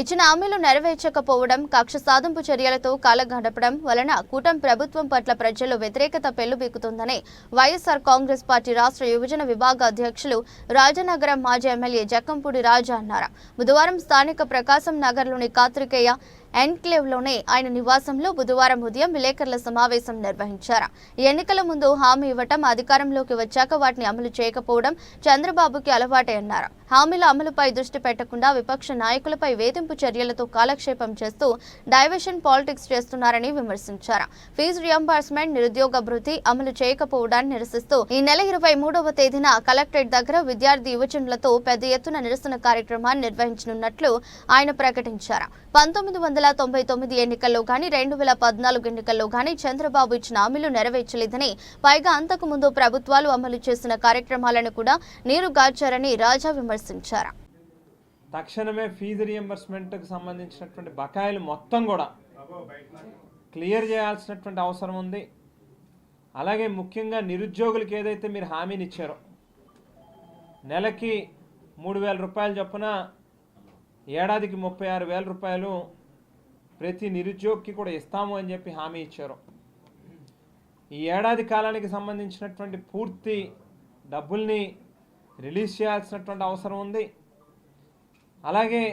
ఇచ్చిన హామీలు నెరవేర్చకపోవడం కక్ష సాధింపు చర్యలతో కాలగడపడం వలన కూటమి ప్రభుత్వం పట్ల ప్రజల్లో వ్యతిరేకత పెళ్ళుబీకుతుందని వైఎస్ఆర్ కాంగ్రెస్ పార్టీ రాష్ట్ర యువజన విభాగ అధ్యక్షులు రాజనగరం మాజీ ఎమ్మెల్యే జక్కంపూడి రాజా అన్నారు. బుధవారం స్థానిక ప్రకాశం నగర్లోని కాత్రికేయ ఎన్క్లేవ్లోనే ఆయన నివాసంలో బుధవారం ఉదయం విలేకరుల సమావేశం నిర్వహించారు. ఎన్నికల ముందు హామీ ఇవ్వటం అధికారంలోకి వచ్చాక వాటిని అమలు చేయకపోవడం చంద్రబాబుకి అలవాటే అన్నారు. హామీల అమలుపై దృష్టి పెట్టకుండా విపక్ష నాయకులపై వేధింపు చర్యలతో కాలక్షేపం చేస్తూ డైవర్షన్ పాలిటిక్స్ చేస్తున్నారని విమర్శించారు. ఫీజు రియంబర్స్మెంట్ నిరుద్యోగ భృతి అమలు చేయకపోవడాన్ని నిరసిస్తూ ఈ నెల ఇరవై మూడవ తేదీన కలెక్టరేట్ దగ్గర విద్యార్థి యువజనులతో పెద్ద ఎత్తున నిరసన కార్యక్రమాన్ని నిర్వహించనున్నట్లు ఆయన ప్రకటించారు. పంతొమ్మిది వందల తొంభై తొమ్మిది ఎన్నికల్లో కానీ రెండు వేల పద్నాలుగు ఎన్నికల్లో కానీ చంద్రబాబు ఇచ్చిన హామీలు నెరవేర్చలేదని పైగా అంతకు ముందు ప్రభుత్వాలు అమలు చేసిన కార్యక్రమాలను కూడా నీరుగార్చారని రాజా విమర్శించారు. తక్షణమే ఫీజు రియంబర్స్మెంట్కి సంబంధించినటువంటి బకాయిలు మొత్తం కూడా క్లియర్ చేయాల్సినటువంటి అవసరం ఉంది. అలాగే ముఖ్యంగా నిరుద్యోగులకు ఏదైతే మీరు హామీని ఇచ్చారో నెలకి మూడు వేల రూపాయలు చొప్పున ఏడాదికి ముప్పై ఆరు వేల రూపాయలు ప్రతి నిరుద్యోగికి కూడా ఇస్తాము అని చెప్పి హామీ ఇచ్చారు. ఈ ఏడాది కాలానికి సంబంధించినటువంటి పూర్తి డబ్బుల్ని రిలీజ్ చేయాల్సినటువంటి అవసరం ఉంది. అలాగే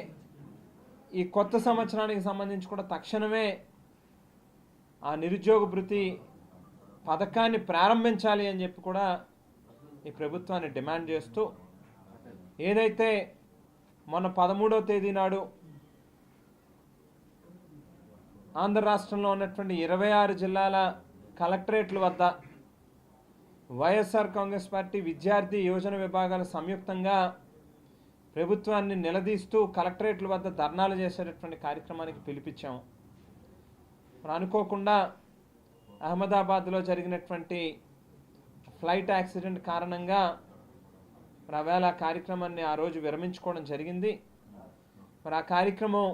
ఈ కొత్త సంవత్సరానికి సంబంధించి కూడా తక్షణమే ఆ నిరుద్యోగ భృతి పథకాన్ని ప్రారంభించాలి అని చెప్పి కూడా ఈ ప్రభుత్వాన్ని డిమాండ్ చేస్తూ ఏదైతే మొన్న పదమూడవ తేదీ నాడు ఆంధ్ర రాష్ట్రంలో ఉన్నటువంటి ఇరవై ఆరు జిల్లాల కలెక్టరేట్ల వద్ద వైఎస్ఆర్ కాంగ్రెస్ పార్టీ విద్యార్థి యోజన విభాగాలు సంయుక్తంగా ప్రభుత్వాన్ని నిలదీస్తూ కలెక్టరేట్ల వద్ద ధర్నాలు చేసేటటువంటి కార్యక్రమానికి పిలిపించాము అనుకోకుండా అహ్మదాబాద్లో జరిగినటువంటి ఫ్లైట్ యాక్సిడెంట్ కారణంగా మరి ఆ కార్యక్రమాన్ని ఆ రోజు విరమించుకోవడం జరిగింది. మరి ఆ కార్యక్రమం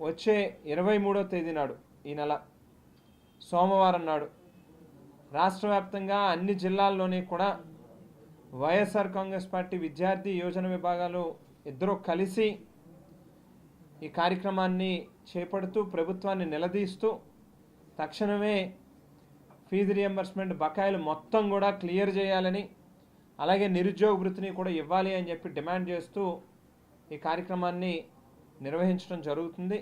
వచ్చే ఇరవై మూడో తేదీ నాడు ఈ నెల. సోమవారం నాడు. రాష్ట్ర వ్యాప్తంగా అన్ని జిల్లాల్లోని కూడా వైఎస్ఆర్ కాంగ్రెస్ పార్టీ విద్యార్థి యోజన విభాగాలు ఇద్దరూ కలిసి ఈ కార్యక్రమాన్ని చేపడుతూ ప్రభుత్వాన్ని నిలదీస్తూ తక్షణమే ఫీజు రియంబర్స్మెంట్ బకాయిలు మొత్తం కూడా క్లియర్ చేయాలని అలాగే నిరుద్యోగ వృత్తిని కూడా ఇవ్వాలి అని చెప్పి డిమాండ్ చేస్తూ ఈ కార్యక్రమాన్ని నిర్వహించడం జరుగుతుంది.